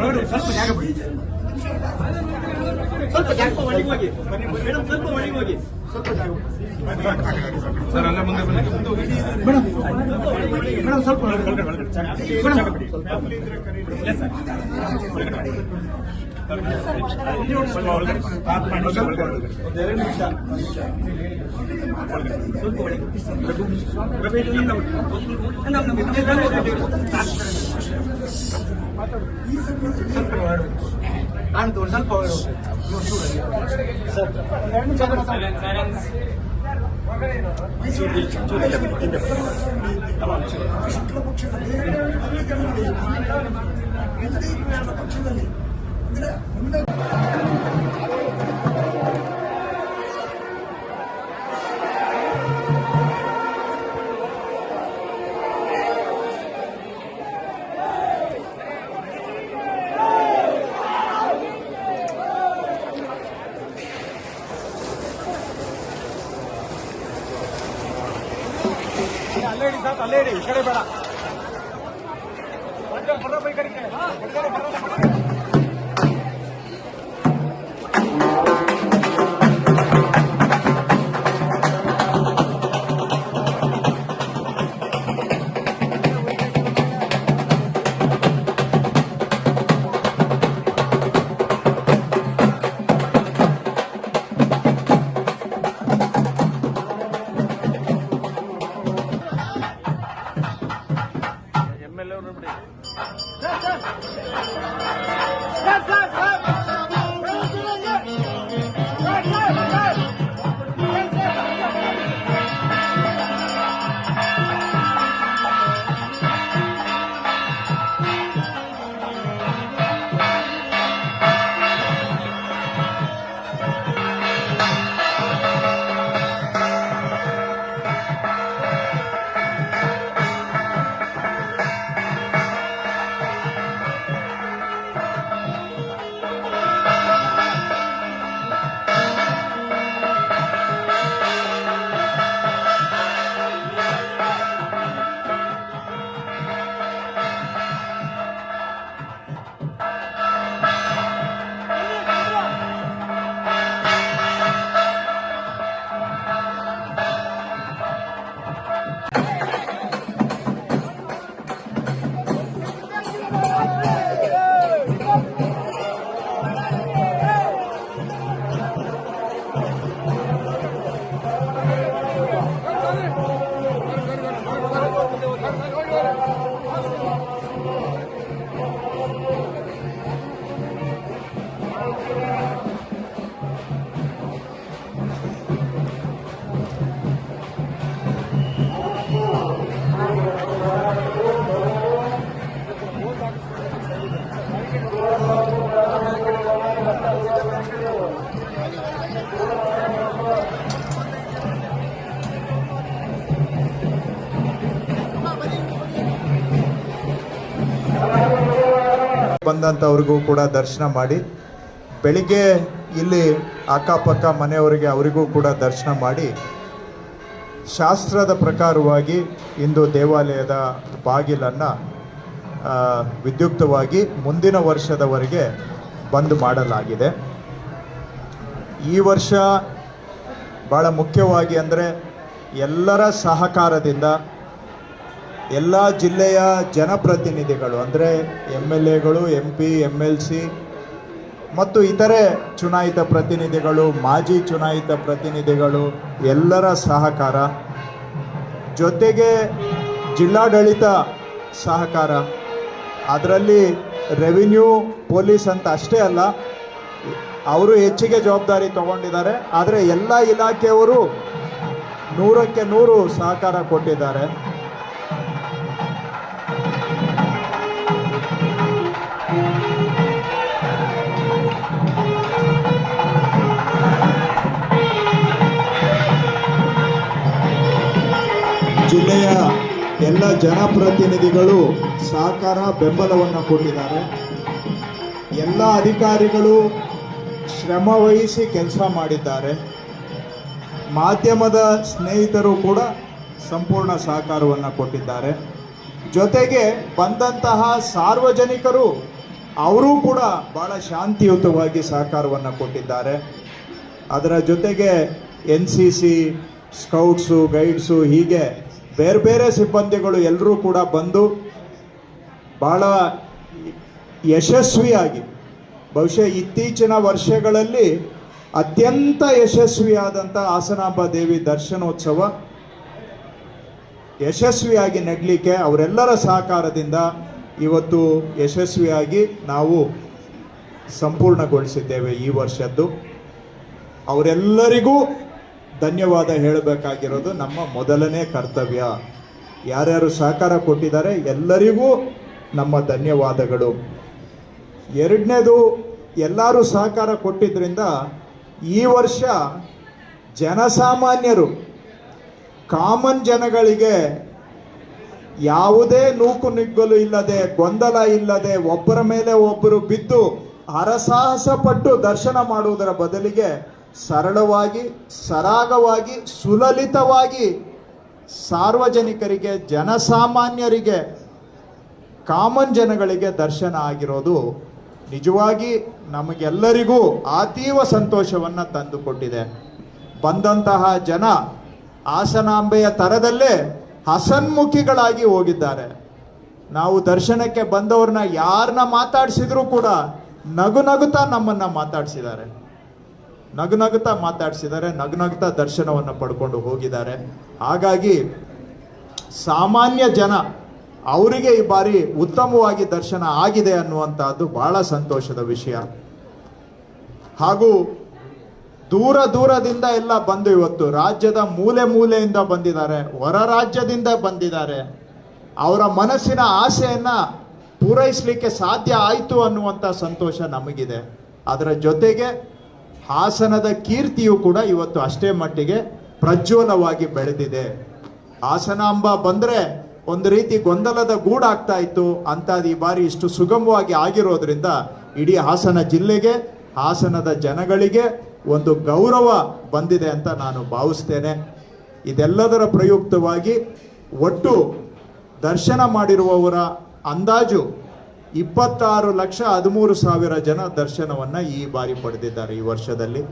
ಸ್ವಲ್ಪ ಜಾಗ ಬಿಡಿ ಸ್ವಲ್ಪ ಜಾಗ ಒಳಗೆ ಹೋಗಿ ಮೇಡಮ್ ಸ್ವಲ್ಪ ಒಳಗೆ ಹೋಗಿ ಸ್ವಲ್ಪ ಜಾಗ ಸರ್ ಅಲ್ಲ ಮುಂದೆ ಮೇಡಮ್ ಸ್ವಲ್ಪ ಒಂದೆರಡು ನಿಮಿಷ ಸ್ವಲ್ಪ ಒಳಗೆ ರವಿ, ಇದು ನಮ್ಮ ನಮ್ಮ ನಮ್ಮ ಅಲ್ಲೇ ಇಡಿ ಸಾಕು ಅಲ್ಲೇ ಇಡಿ ಈ ಕಡೆ ಬೇಡ ಬರ್ರ, ಬರ್ರ, ಬೈ ಕಡೆಗೆ. Stop, stop, stop. ಬಂದಂಥವ್ರಿಗೂ ಕೂಡ ದರ್ಶನ ಮಾಡಿ, ಬೆಳಿಗ್ಗೆ ಇಲ್ಲಿ ಅಕ್ಕಪಕ್ಕ ಮನೆಯವರಿಗೆ ಅವರಿಗೂ ಕೂಡ ದರ್ಶನ ಮಾಡಿ, ಶಾಸ್ತ್ರದ ಪ್ರಕಾರವಾಗಿ ಇಂದು ದೇವಾಲಯದ ಬಾಗಿಲನ್ನು ವಿದ್ಯುಕ್ತವಾಗಿ ಮುಂದಿನ ವರ್ಷದವರೆಗೆ ಬಂದ್ ಮಾಡಲಾಗಿದೆ. ಈ ವರ್ಷ ಭಾಳ ಮುಖ್ಯವಾಗಿ ಅಂದರೆ ಎಲ್ಲರ ಸಹಕಾರದಿಂದ ಎಲ್ಲ ಜಿಲ್ಲೆಯ ಜನಪ್ರತಿನಿಧಿಗಳು, ಅಂದರೆ ಎಂ ಎಲ್ ಎಗಳು, M P M L C ಮತ್ತು ಇತರೆ ಚುನಾಯಿತ ಪ್ರತಿನಿಧಿಗಳು, ಮಾಜಿ ಚುನಾಯಿತ ಪ್ರತಿನಿಧಿಗಳು, ಎಲ್ಲರ ಸಹಕಾರ, ಜೊತೆಗೆ ಜಿಲ್ಲಾಡಳಿತ ಸಹಕಾರ. ಅದರಲ್ಲಿ ರೆವಿನ್ಯೂ ಪೊಲೀಸ್ ಅಂತ ಅಷ್ಟೇ ಅಲ್ಲ, ಅವರು ಹೆಚ್ಚಿಗೆ ಜವಾಬ್ದಾರಿ ತಗೊಂಡಿದ್ದಾರೆ, ಆದರೆ ಎಲ್ಲ ಇಲಾಖೆಯವರು ನೂರಕ್ಕೆ ನೂರು ಸಹಕಾರ ಕೊಟ್ಟಿದ್ದಾರೆ. ಜಿಲ್ಲೆಯ ಎಲ್ಲ ಜನಪ್ರತಿನಿಧಿಗಳು ಸಹಕಾರ ಬೆಂಬಲವನ್ನು ಕೊಟ್ಟಿದ್ದಾರೆ. ಎಲ್ಲ ಅಧಿಕಾರಿಗಳು ಶ್ರಮ ವಹಿಸಿ ಕೆಲಸ ಮಾಡಿದ್ದಾರೆ. ಮಾಧ್ಯಮದ ಸ್ನೇಹಿತರು ಕೂಡ ಸಂಪೂರ್ಣ ಸಹಕಾರವನ್ನು ಕೊಟ್ಟಿದ್ದಾರೆ. ಜೊತೆಗೆ ಬಂದಂತಹ ಸಾರ್ವಜನಿಕರು, ಅವರೂ ಕೂಡ ಭಾಳ ಶಾಂತಿಯುತವಾಗಿ ಸಹಕಾರವನ್ನು ಕೊಟ್ಟಿದ್ದಾರೆ. ಅದರ ಜೊತೆಗೆ N C C scouts, guides ಹೀಗೆ ಬೇರೆ ಬೇರೆ ಸಿಬ್ಬಂದಿಗಳು ಎಲ್ಲರೂ ಕೂಡ ಬಂದು ಬಹಳ ಯಶಸ್ವಿಯಾಗಿ, ಬಹುಶಃ ಇತ್ತೀಚಿನ ವರ್ಷಗಳಲ್ಲಿ ಅತ್ಯಂತ ಯಶಸ್ವಿಯಾದಂಥ ಹಾಸನಾಂಬ ದೇವಿ ದರ್ಶನೋತ್ಸವ ಯಶಸ್ವಿಯಾಗಿ ನಡಲಿಕ್ಕೆ ಅವರೆಲ್ಲರ ಸಹಕಾರದಿಂದ ಇವತ್ತು ಯಶಸ್ವಿಯಾಗಿ ನಾವು ಸಂಪೂರ್ಣಗೊಳಿಸಿದ್ದೇವೆ ಈ ವರ್ಷದ್ದು. ಅವರೆಲ್ಲರಿಗೂ ಧನ್ಯವಾದ ಹೇಳಬೇಕಾಗಿರೋದು ನಮ್ಮ ಮೊದಲನೇ ಕರ್ತವ್ಯ. ಯಾರ್ಯಾರು ಸಹಕಾರ ಕೊಟ್ಟಿದ್ದಾರೆ ಎಲ್ಲರಿಗೂ ನಮ್ಮ ಧನ್ಯವಾದಗಳು. ಎರಡನೇದು, ಎಲ್ಲರೂ ಸಹಕಾರ ಕೊಟ್ಟಿದ್ದರಿಂದ ಈ ವರ್ಷ ಜನಸಾಮಾನ್ಯರು, ಕಾಮನ್ ಜನಗಳಿಗೆ ಯಾವುದೇ ನೂಕು ನಿಗ್ಗಲು ಇಲ್ಲದೆ, ಗೊಂದಲ ಇಲ್ಲದೆ, ಒಬ್ಬರ ಮೇಲೆ ಒಬ್ಬರು ಬಿದ್ದು ಹರಸಾಹಸ ಪಟ್ಟು ದರ್ಶನ ಮಾಡುವುದರ ಬದಲಿಗೆ ಸರಳವಾಗಿ, ಸರಾಗವಾಗಿ, ಸುಲಲಿತವಾಗಿ ಸಾರ್ವಜನಿಕರಿಗೆ, ಜನಸಾಮಾನ್ಯರಿಗೆ, ಕಾಮನ್ ಜನಗಳಿಗೆ ದರ್ಶನ ಆಗಿರೋದು ನಿಜವಾಗಿ ನಮಗೆಲ್ಲರಿಗೂ ಅತೀವ ಸಂತೋಷವನ್ನು ತಂದುಕೊಟ್ಟಿದೆ. ಬಂದಂತಹ ಜನ ಹಾಸನಾಂಬೆಯ ತರದಲ್ಲೇ ಹಸನ್ಮುಖಿಗಳಾಗಿ ಹೋಗಿದ್ದಾರೆ. ನಾವು ದರ್ಶನಕ್ಕೆ ಬಂದವ್ರನ್ನ ಯಾರನ್ನ ಮಾತಾಡಿಸಿದ್ರು ಕೂಡ ನಗು ನಗುತ್ತಾ ನಮ್ಮನ್ನ ಮಾತಾಡಿಸಿದ್ದಾರೆ. ನಗು ನಗುತ್ತಾ ಮಾತಾಡಿಸಿದ್ದಾರೆ ನಗು ನಗುತ್ತಾ ದರ್ಶನವನ್ನು ಪಡ್ಕೊಂಡು ಹೋಗಿದ್ದಾರೆ. ಹಾಗಾಗಿ ಸಾಮಾನ್ಯ ಜನ ಅವರಿಗೆ ಈ ಬಾರಿ ಉತ್ತಮವಾಗಿ ದರ್ಶನ ಆಗಿದೆ ಅನ್ನುವಂಥದ್ದು ಬಹಳ ಸಂತೋಷದ ವಿಷಯ. ಹಾಗೂ ದೂರ ದೂರದಿಂದ ಎಲ್ಲ ಬಂದು ಇವತ್ತು ರಾಜ್ಯದ ಮೂಲೆ ಮೂಲೆಯಿಂದ ಬಂದಿದ್ದಾರೆ, ಹೊರ ರಾಜ್ಯದಿಂದ ಬಂದಿದ್ದಾರೆ. ಅವರ ಮನಸ್ಸಿನ ಆಸೆಯನ್ನ ಪೂರೈಸಲಿಕ್ಕೆ ಸಾಧ್ಯ ಆಯಿತು ಅನ್ನುವಂಥ ಸಂತೋಷ ನಮಗಿದೆ. ಅದರ ಜೊತೆಗೆ ಹಾಸನದ ಕೀರ್ತಿಯು ಕೂಡ ಇವತ್ತು ಅಷ್ಟೇ ಮಟ್ಟಿಗೆ ಪ್ರಜ್ವಲವಾಗಿ ಬೆಳೆದಿದೆ. ಹಾಸನಾಂಬ ಬಂದರೆ ಒಂದು ರೀತಿ ಗೊಂದಲದ ಗೂಡಾಗ್ತಾ ಇತ್ತು. ಈ ಬಾರಿ ಇಷ್ಟು ಸುಗಮವಾಗಿ ಆಗಿರೋದ್ರಿಂದ ಇಡೀ ಹಾಸನ ಜಿಲ್ಲೆಗೆ, ಹಾಸನದ ಜನಗಳಿಗೆ ಒಂದು ಗೌರವ ಬಂದಿದೆ ಅಂತ ನಾನು ಭಾವಿಸ್ತೇನೆ. ಇದೆಲ್ಲದರ ಪ್ರಯುಕ್ತವಾಗಿ ಒಟ್ಟು ದರ್ಶನ ಮಾಡಿರುವವರ ಅಂದಾಜು ಇಪ್ಪತ್ತಾರು ಲಕ್ಷ ಹದಿಮೂರು ಸಾವಿರ ಜನ ದರ್ಶನವನ್ನು ಈ ಬಾರಿ ಪಡೆದಿದ್ದಾರೆ ಈ ವರ್ಷದಲ್ಲಿ.